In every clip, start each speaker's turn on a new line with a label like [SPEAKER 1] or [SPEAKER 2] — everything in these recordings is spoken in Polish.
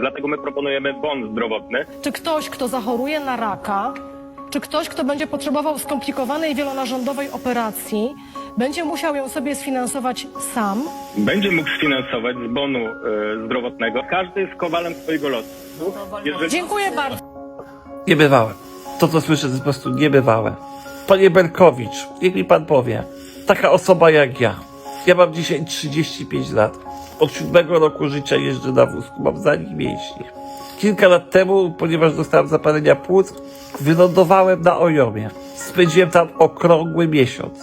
[SPEAKER 1] Dlatego my proponujemy bon zdrowotny.
[SPEAKER 2] Czy ktoś, kto zachoruje na raka, czy ktoś, kto będzie potrzebował skomplikowanej wielonarządowej operacji, będzie musiał ją sobie sfinansować sam?
[SPEAKER 1] Będzie mógł sfinansować z bonu e, zdrowotnego. Każdy jest kowalem swojego losu. Jeżeli...
[SPEAKER 2] Dziękuję bardzo.
[SPEAKER 3] Niebywałe. To, co słyszę, to jest po prostu niebywałe. Panie Berkowicz, niech mi pan powie, taka osoba jak ja, ja mam dzisiaj 35 lat. Od siódmego roku życia jeżdżę na wózku, mam zanik mięśni. Kilka lat temu, ponieważ dostałem zapalenia płuc, wylądowałem na Ojomie. Spędziłem tam okrągły miesiąc.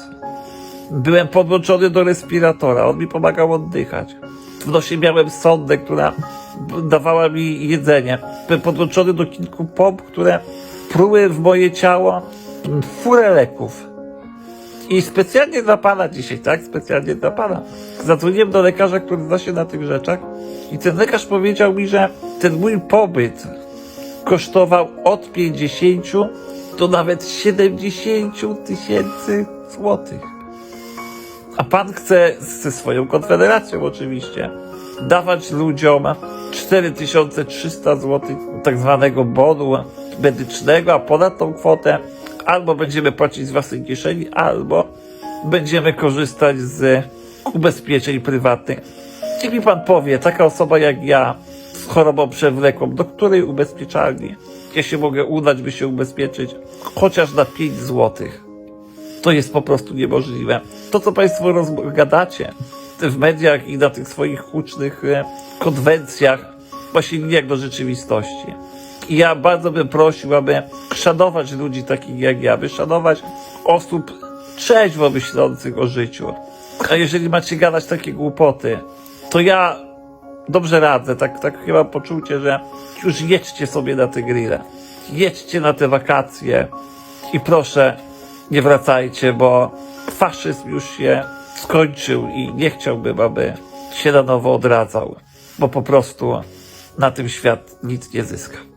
[SPEAKER 3] Byłem podłączony do respiratora, on mi pomagał oddychać. W nosie miałem sondę, która dawała mi jedzenie. Byłem podłączony do kilku pomp, które pruły w moje ciało furę leków. I specjalnie dla pana dzisiaj, tak? Specjalnie dla pana. Zadzwoniłem do lekarza, który zna się na tych rzeczach i ten lekarz powiedział mi, że ten mój pobyt kosztował od 50 do nawet 70 tysięcy złotych. A pan chce ze swoją konfederacją oczywiście dawać ludziom 4300 zł tak zwanego bonu medycznego, a ponad tą kwotę albo będziemy płacić z własnej kieszeni, albo będziemy korzystać z ubezpieczeń prywatnych. Niech mi pan powie, taka osoba jak ja z chorobą przewlekłą, do której ubezpieczalni ja się mogę udać, by się ubezpieczyć chociaż na 5 złotych to jest po prostu niemożliwe. To, co Państwo rozgadacie w mediach i na tych swoich hucznych e, konwencjach, właśnie nijak do rzeczywistości. I ja bardzo bym prosił, aby szanować ludzi takich jak ja, by szanować osób trzeźwo myślących o życiu. A jeżeli macie gadać takie głupoty, to ja dobrze radzę, tak, tak chyba poczucie, że już jedźcie sobie na te grille. Jedźcie na te wakacje i proszę, nie wracajcie, bo faszyzm już się skończył i nie chciałbym, aby się na nowo odradzał, bo po prostu na tym świat nic nie zyska.